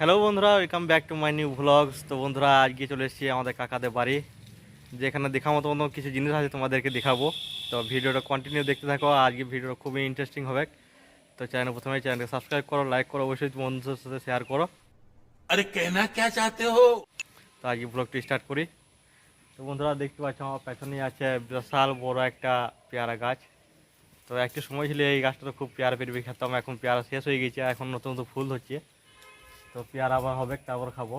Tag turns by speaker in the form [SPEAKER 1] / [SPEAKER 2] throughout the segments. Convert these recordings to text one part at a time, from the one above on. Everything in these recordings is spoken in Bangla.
[SPEAKER 1] হ্যালো বন্ধুরা welcome back to my new vlogs তো বন্ধুরা আজকে চলে এসেছি আমাদের কাকাদের বাড়ি যেখানে দেখার মতো মতো কিছু জিনিস আছে তোমাদেরকে দেখাবো। তো ভিডিওটা কন্টিনিউ দেখতে থাকো আজকে ভিডিওটা খুবই ইন্টারেস্টিং হবে। তো চ্যানেল প্রথমে চ্যানেলকে সাবস্ক্রাইব করো লাইক করো অবশ্যই বন্ধুদের সাথে শেয়ার করো।
[SPEAKER 2] আরে কেনা কে চাতে হো
[SPEAKER 1] তো আজকে ব্লগটি স্টার্ট করি। তো বন্ধুরা দেখতে পাচ্ছ আমার পেছনে আছে বিশাল বড় একটা পেয়ারা গাছ। তো একটা সময় ছিল এই গাছটা তো খুব পেয়ারা পেরে খেতাম এখন পেয়ারা শেষ হয়ে গেছে এখন নতুন নতুন ফুল হচ্ছে তো পেয়ারা আবার হবে তারপর খাব।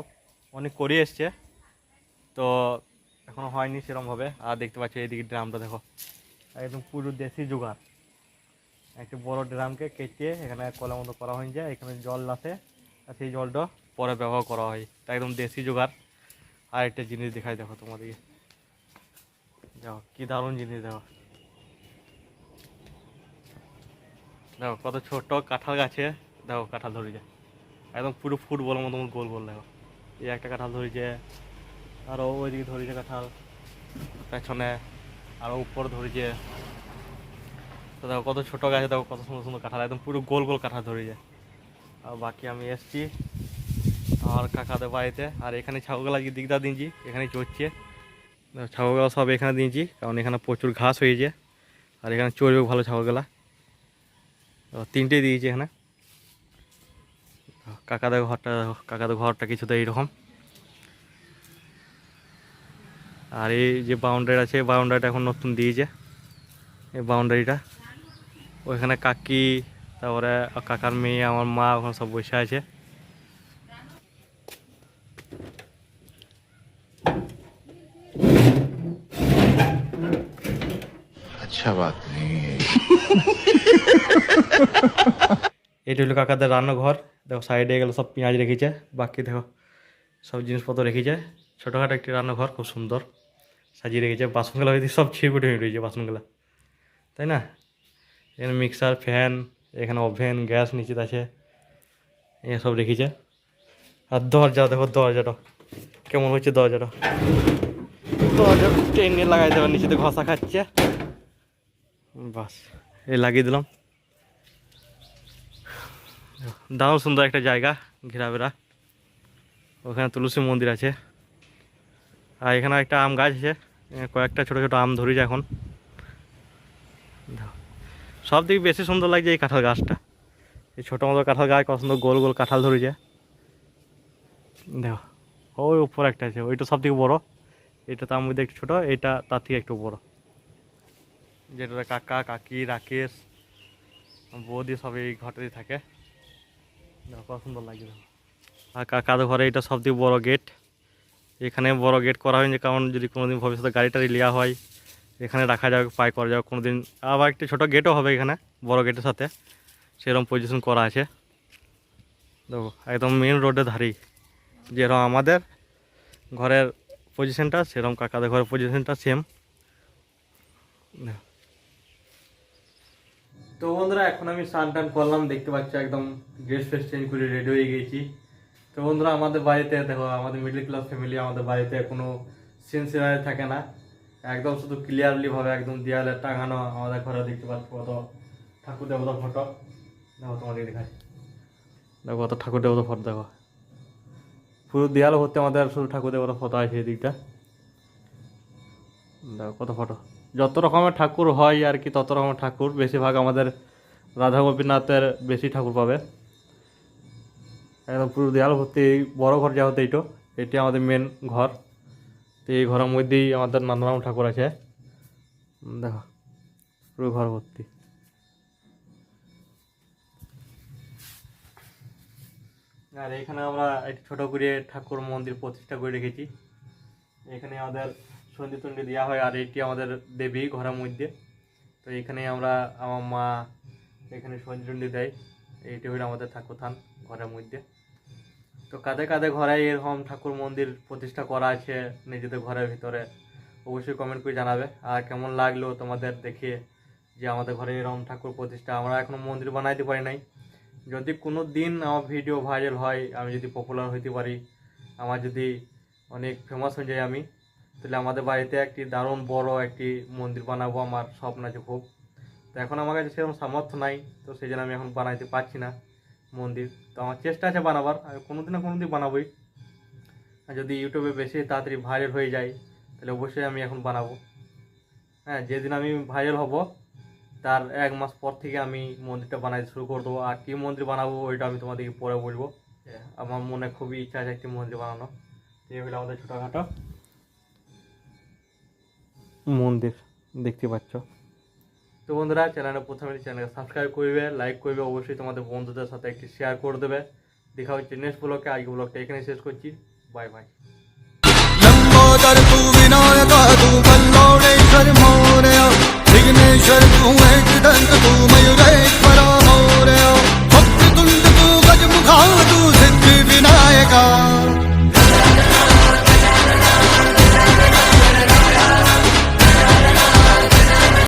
[SPEAKER 1] অনেক করে এসছে, তো এখনও হয়নি সেরকমভাবে আর দেখতে পাচ্ছ এইদিকে ড্রামটা দেখো, একদম পুরো দেশি জোগাড়। একটা বড় ড্রামকে কেটে এখানে কলা মতো করা হয়ে যায়, এখানে জল আসে আর সেই জলটা পরে ব্যবহার করা হয়। তা একদম দেশি জোগাড়। আর একটা জিনিস দেখাই, দেখো তোমাদেরকে। দেখো, কি দারুণ জিনিস, দেখো। দেখো, কত ছোট কাঁঠাল গাছে, দেখো কাঁঠাল ধরেছে। একদম পুরো ফুটবলের মতো গোল গোল দেখো। এই একটা কাঁঠাল ধরেছে আরও ওইদিকে ধরেছে কাঁঠাল, পেছনে আরও উপর ধরেছে। তো দেখো কত ছোট গাছে, দেখো কত সুন্দর সুন্দর কাঁঠাল, একদম পুরো গোল গোল কাঁঠাল ধরেছে। আর বাকি আমি এসছি আর কাকাদের বাড়িতে, আর এখানে ছাগলগুলা আজকে দিকদার দিনছি, এখানে চড়ছে। ছাগলগুলো সব এখানে দিয়েছি কারণ এখানে প্রচুর ঘাস হয়েছে, আর এখানে চড়বে ভালো ছাগলগুলা। তো তিনটে দিয়েছি এখানে। কাকাদের ঘরটা দেখো কাকাদের ঘরটা কিছুটা এইরকম আর এই যে বাউন্ডারি আছে বাউন্ডারিটা এখন নতুন দিয়েছে এই বাউন্ডারিটা ওইখানে কাকি তারপরে কাকার মেয়ে আমার মা ওখানে সব বসে আছে
[SPEAKER 2] अच्छा बात नहीं है
[SPEAKER 1] এটা হলো কাকাদের রান্নাঘর। দেখো সাইডে এগুলো সব পেঁয়াজ রেখেছে, বাকি দেখো সব জিনিসপত্র রেখেছে। ছোটোখাটো একটি রান্নাঘর, খুব সুন্দর। সাজিয়ে রেখেছে, বাসনগুলো হয়তো সব ছিঁড়ে হয়ে রয়েছে বাসনগুলো। তাই না? এখানে মিক্সার ফ্যান এখানে ওভেন গ্যাস নিচে আছে। এসব রেখেছে। আর দরজা, দেখো দরজাটা। কেমন হচ্ছে দরজাটা? দরজা টেনে লাগাই দেবে নিচেতে ঘষা খাচ্ছে। বাস এই লাগিয়ে দিলাম। দারুণ সুন্দর একটা জায়গা ঘেরাবেরা। ওখানে তুলসী মন্দির আছে। আর এখানে একটা আম গাছ আছে। কয়েকটা ছোটো ছোটো আম ধরেছে এখন। সব থেকে বেশি সুন্দর লাগছে এই কাঁঠাল গাছটা। এই ছোটো মতো কাঁঠাল গাছ, কত সুন্দর গোল গোল কাঁঠাল ধরেছে। দেখো, ওই উপর একটা আছে, ওইটা সব থেকে বড়ো। এটা তার মধ্যে একটু ছোটো, এটা তার থেকে একটু বড়ো। যেটা কাকা, কাকি, রাকেশ, বৌদি সব এই ঘরটাতেই থাকে। দেখো সুন্দর ঘরে এটা সব থেকে বড়ো গেট এখানে বড় গেট করা হয়নি, কারণ যদি কোনোদিন ভবিষ্যতে গাড়ি টাড়ি নেওয়া হয়, এখানে রাখা যাবে পাই করা যাবে কোনোদিন। আবার একটি ছোটো গেটও হবে এখানে, বড় গেটের সাথে। সেরকম পজিশন করা আছে। দেখো, একদম মেন রোডের ধারেই। যেরকম আমাদের ঘরের পজিশনটা সেরকম কাকাদের ঘরের পজিশনটা সেম তো বন্ধুরা, এখন আমি স্নান টান করলাম, দেখতে পাচ্ছি একদম ড্রেস ফ্রেস চেঞ্জ করে রেডি হয়ে গেছি। তো বন্ধুরা, আমাদের বাড়িতে, দেখো, আমাদের মিডল ক্লাস ফ্যামিলি আমাদের বাড়িতে কোনো সিনসিয়ারি থাকে না। একদম শুধু ক্লিয়ারলি ভাবে একদম দেয়ালে টাঙানো আমাদের ঘরে দেখতে পাচ্ছি কত ঠাকুর দেবতা ফটো দেখো তোমাদের দেখাচ্ছি দেখো কত ঠাকুর দেবতা ফটো দেখো। পুরো দেয়াল ভর্তি আমাদের শুধু ঠাকুর দেবতা ফটো আছে এই দিকটা দেখো কত ফটো যত রকমের ঠাকুর হয় আর কি, তত রকমের ঠাকুর। বেশিরভাগ আমাদের রাধা গোপীনাথের বেশি ঠাকুর পাবে। একদম পুরো দেয়াল ভর্তি, বড় ঘর যা হতো এইটো, এটি আমাদের মেন ঘর। তো এই ঘরের মধ্যেই আমাদের নানা রকম ঠাকুর আছে। দেখো, পুরো ঘর ভর্তি। আর এখানে আমরা একটি ছোটো করে ঠাকুর মন্দির প্রতিষ্ঠা করে রেখেছি। এখানে আমাদের সন্ধি টন্ডি দেওয়া হয় আর এটি আমাদের দেবী ঘরের মধ্যে। তো এখানে আমরা আমার মা এখানে সন্ধি টন্ডি দেয়। এইটি হলো আমাদের ঠাকুর থান ঘরের মধ্যে। তো কাঁধে কাঁধে ঘরে এরকম ঠাকুর মন্দির প্রতিষ্ঠা করা আছে নিজেদের ঘরের ভিতরে। অবশ্যই কমেন্ট করে জানাবে। আর কেমন লাগল তোমাদের দেখে যে আমাদের ঘরে এরকম ঠাকুর প্রতিষ্ঠা? আমরা এখনও মন্দির বানাইতে পারি নাই। যদি কোনো দিন আমার ভিডিও ভাইরাল হয়, আমি যদি পপুলার হইতে পারি, আমার যদি অনেক ফেমাস হয়ে যাই আমি তাহলে আমাদের বাড়িতে একটি দারুণ বড় একটি মন্দির বানাবো আমার স্বপ্ন আছে খুব। তো এখন আমার কাছে সেরকম সামর্থ্য নাই তো সেই জন্য আমি এখন বানাইতে পারছি না মন্দির। তো আমার চেষ্টা আছে বানাবার আমি কোনোদিন না কোনোদিন বানাবোই। আর যদি ইউটিউবে বেশি তাড়াতাড়ি ভাইরাল হয়ে যায় তাহলে অবশ্যই আমি এখন বানাবো। হ্যাঁ যেদিন আমি ভাইরাল হব তার এক মাস পর থেকে আমি মন্দিরটা বানাইতে শুরু করে দেবো। আর কী মন্দির বানাবো ওইটা আমি তোমাদেরকে পরে বলব। আমার মনে খুবই ইচ্ছা আছে একটি মন্দির বানানো এই হলো আমাদের ছোটোখাটো মন্দির দেখতে পাচ্ছ তো বন্ধুরা চ্যানেলে প্রথমে চ্যানেলকে সাবস্ক্রাইব করবে লাইক করবে অবশ্যই তোমাদের বন্ধুদের সাথে একটি শেয়ার করে দেবে দেখা হচ্ছে নেক্সট ব্লগে আজকে ব্লগটা এখানে শেষ করছি বাই বাই
[SPEAKER 3] लंबोदर तू विनायक तू कल्लोळेश्वर मोरया विघ्नेश्वर तू एकदंत तू मयुरेश्वरा